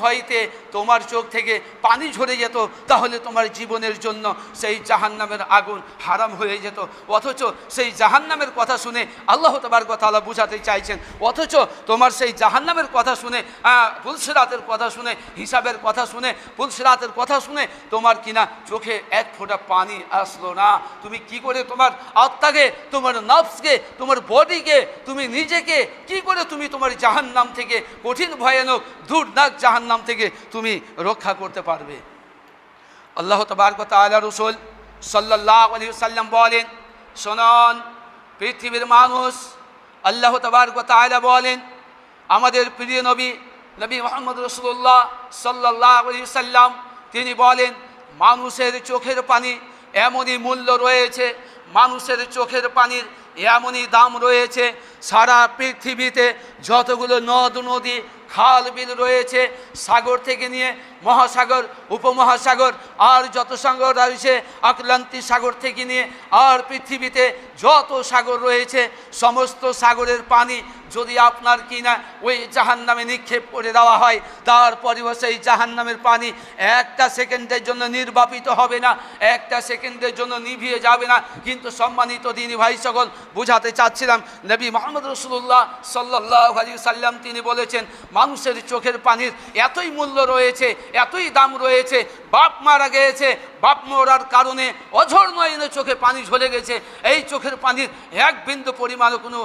ভয়তে তোমার চোখ থেকে পানি ঝরে যেত, তাহলে তোমার জীবনের জন্য সেই জাহান্নামের আগুন হারাম হয়ে যেত। অথচ সেই জাহান্নামের কথা শুনে আল্লাহ তোমার কথা বুঝাতে চাইছেন, অথচ তোমার সেই জাহান্নামের কথা শুনে পুলসরাতের কথা শুনে, হিসাবের কথা শুনে পুলসরাতের কথা শুনে তোমার কিনা চোখে এক ফোঁটা পানি আসলো না। তুমি কি করে তোমার আত্মাকে, তোমার নফসকে, তোমার বডিকে, তুমি নিজেকে, কি করে তুমি তোমার জাহান্নাম থেকে কঠিন, ভয়ানক, দুর্নাক জাহান্নাম থেকে তুমি রক্ষা করতে পারবে। আল্লাহ তবারক তাআলা রসুল সাল্লাল্লাহু আলাইহি সাল্লাম বলেন, শোনন, পৃথিবীর মানুষ আল্লাহ তবারক তাআলা বলেন, আমাদের প্রিয় নবী নবী মোহাম্মদ রসুল্লাহ সাল্লাহ আলাইহি সাল্লাম তিনি বলেন, মানুষের চোখের পানি এমনই মূল্য রয়েছে, মানুষের চোখের পানির এমনই দাম রয়েছে সারা পৃথিবীতে যতগুলো নদ নদী, খাল বিল রয়েছে, সাগর থেকে নিয়ে মহাসাগর, উপমহাসাগর, আর যত সাগর রয়েছে, আটলান্টিক সাগর থেকে নিয়ে আর পৃথিবীতে যত সাগর রয়েছে, সমস্ত সাগরের পানি যদি আপনার কিনা ওই জাহান নামে নিক্ষেপ করে দেওয়া হয়, তারপরেও সেই জাহান নামের পানি একটা সেকেন্ডের জন্য নির্বাপিত হবে না, একটা সেকেন্ডের জন্য নিভিয়ে যাবে না। কিন্তু সম্মানিত দিনী ভাই সকল বুঝাতে চাচ্ছিলাম, নবী মোহাম্মদ রসুল্লাহ সাল্লাহ আলী সাল্লাম তিনি বলেছেন, মানুষের চোখের পানির এতই মূল্য রয়েছে, এতই দাম রয়েছে বাপ মারা গিয়েছে, বাপ মরার কারণে অঝর নয়নে চোখে পানি ঝরে গেছে। এই চোখের পানির এক বিন্দু পরিমাণও কোনো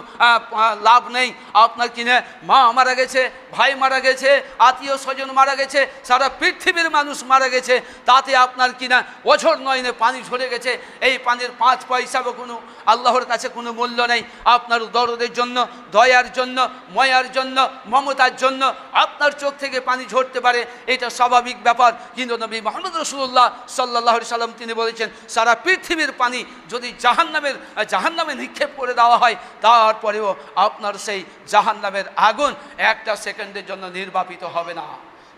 লাভ নেই। আপনার কিনে মা মারা গেছে, ভাই মারা গেছে, আত্মীয় স্বজন মারা গেছে, সারা পৃথিবীর মানুষ মারা গেছে। তাতে আপনার কিনা অঝর নয়নে পানি ঝরে গেছে। এই পানির পাঁচ পয়সাও কোনো আল্লাহর কাছে কোনো মূল্য নেই। আপনার দরদের জন্য, দয়ার জন্য, ময়ার জন্য, মমতার জন্য আপনার চোখ থেকে পানি ঝরতে পারে। এটা স্বাভাবিক ব্যাপার। কিন্তু নবী মোহাম্মদ রসুল্লাহ সাল্লাহ সাল্লাম তিনি বলেছেন, সারা পৃথিবীর পানি যদি জাহান্নামের জাহান্নামে নিক্ষেপ করে দেওয়া হয়, তারপরেও আপনার সেই জাহান্নামের আগুন একটা সেকেন্ডের জন্য নির্বাপিত হবে না।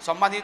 সম্মানিত